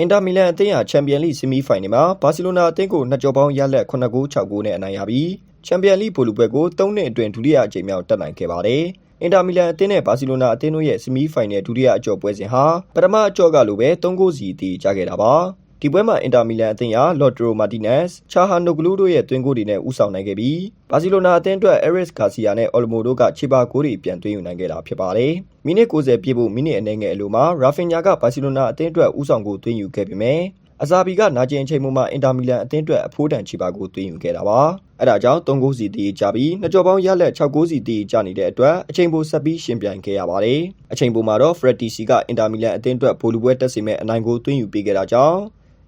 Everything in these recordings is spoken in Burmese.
အင်တာမီလန်အသင်းဟာချန်ပီယံလိဆီမီဖိုင်နယ်မှာဘာစီလိုနာအသင်းကိုနှစ်ကြော်ပေါင်းရလက်9ဂိုး6ဂိုးနဲ့အနိုင်ရပြီးချန်ပီယံလိဗိုလ်လုပွဲကို3နှစ်အတွင်းဒုတိယအကြိမ်မြောက်တက်နိုင်ခဲ့ပါတယ်။အင်တာမီလန်အသင်းနဲ့ဘာစီလိုနာအသင်းတို့ရဲ့ဆီမီဖိုင်နယ်ဒုတိယအကြော်ပွဲစဉ်ဟာပထမအကြော်ကလိုပဲ3ဂိုးစီတည်ကြခဲ့တာပါ။ ဒီပွဲမှာအင်တာမီလန်အသင်းဟာလော်ဒရိုမာတီနက်စ်၊ချာဟာနိုဂလူတို့ရဲ့သွင်းဂိုးတွေနဲ့ဦးဆောင်နိုင်ခဲ့ပြီးဘာစီလိုနာအသင်းအတွက်အဲရစ်ဂါစီယာနဲ့အော်လမိုတို့ကခြေပါဂိုးတွေပြန်သွင်းယူနိုင်ခဲ့တာဖြစ်ပါတယ်။မိနစ်90ပြည့်ဖို့မိနစ်အနည်းငယ်အလိုမှာရာဖင်ညာကဘာစီလိုနာအသင်းအတွက်ဦးဆောင်ကိုသွင်းယူခဲ့ပေမဲ့အဇာဘီကနာကျင်အချိန်မှအင်တာမီလန်အသင်းအတွက်အဖိုးတန်ချီပါကိုသွင်းယူခဲ့တာပါ။အဲဒါကြောင့်3ဂိုးစီတည်ကြပြီးနှစ်ကြော်ပေါင်းရလက်6ဂိုးစီတည်ကြနေတဲ့အတွက်အချိန်ပိုဆက်ပြီးရှင်ပြိုင်ခဲ့ရပါတယ်။အချိန်ပိုမှာတော့ Freddy C ကအင်တာမီလန်အသင်းအတွက်ဗိုလ်လူပွဲတက်စီမဲ့အနိုင်ကိုသွင်းယူပေးခဲ့တာကြောင့်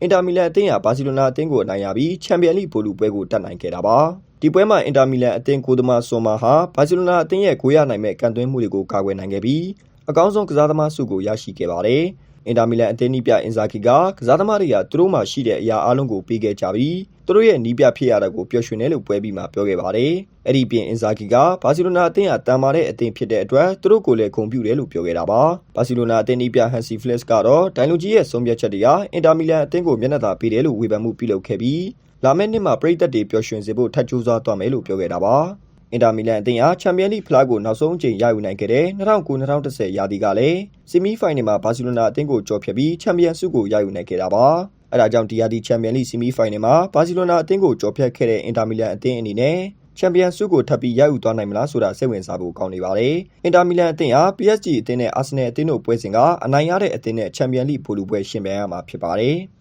အင်တာမီလန်အသင်းဟာဘာစီလိုနာအသင်းကိုအနိုင်ရပြီးချန်ပီယံလိဗိုလ်လူပွဲကိုတက်နိုင်ခဲ့တာပါ။ဒီပွဲမှာအင်တာမီလန်အသင်းကိုသမားဆွန်မာဟာဘာစီလိုနာအသင်းရဲ့ဂိုးရနိုင်မဲ့ကန်သွင်းမှုတွေကိုကာကွယ်နိုင်ခဲ့ပြီးအကောင်းဆုံးကစားသမားဆုကိုရရှိခဲ့ပါတယ်။ အင်တာမီလန်အသင်းနီးပြအင်ဇာကီကကစားသမားတွေကသူတို့မှရှိတဲ့အရာအလုံးကိုပေးခဲ့ကြပြီးသူတို့ရဲ့နီးပြဖြစ်ရတာကိုပျော်ရွှင်တယ်လို့ပွဲပြီးမှပြောခဲ့ပါတယ်။အဲ့ဒီပြင်အင်ဇာကီကဘာစီလိုနာအသင်းဟာတန်မာတဲ့အသင်းဖြစ်တဲ့အတွက်သူတို့ကိုလည်းဂုဏ်ပြုတယ်လို့ပြောခဲ့တာပါ။ဘာစီလိုနာအသင်းနီးပြဟန်စီဖလစ်ကတော့ဒိုင်လူကြီးရဲ့ဆုံးဖြတ်ချက်တွေဟာအင်တာမီလန်အသင်းကိုမျက်နှာသာပေးတယ်လို့ဝေဖန်မှုပြုလုပ်ခဲ့ပြီးလာမယ့်နှစ်မှာပြည်သက်တွေပျော်ရွှင်စေဖို့ထပ်ကြိုးစားသွားမယ်လို့ပြောခဲ့တာပါ။ အင်တာမီလန်အသင်းဟာချန်ပီယံလိဖလားကိုနောက်ဆုံးအကြိမ်ရယူနိုင်ခဲ့တဲ့2009-2010ရာသီကလည်းဆီမီဖိုင်နယ်မှာဘာစီလိုနာအသင်းကိုကျော်ဖြတ်ပြီးချန်ပီယံဆုကိုရယူနိုင်ခဲ့တာပါ။အဲဒါကြောင့်ဒီရာသီချန်ပီယံလိဆီမီဖိုင်နယ်မှာဘာစီလိုနာအသင်းကိုကျော်ဖြတ်ခဲ့တဲ့အင်တာမီလန်အသင်းအနေနဲ့ချန်ပီယံဆုကိုထပ်ပြီးရယူသွားနိုင်မလားဆိုတာစိတ်ဝင်စားဖို့ကောင်းနေပါတယ်။အင်တာမီလန်အသင်းဟာ PSG အသင်းနဲ့အာဆင်နယ်အသင်းတို့ပွဲစဉ်ကအနိုင်ရတဲ့အသင်းနဲ့ချန်ပီယံလိဗိုလ်လုပွဲရှင်ပြိုင်ရမှာဖြစ်ပါတယ်။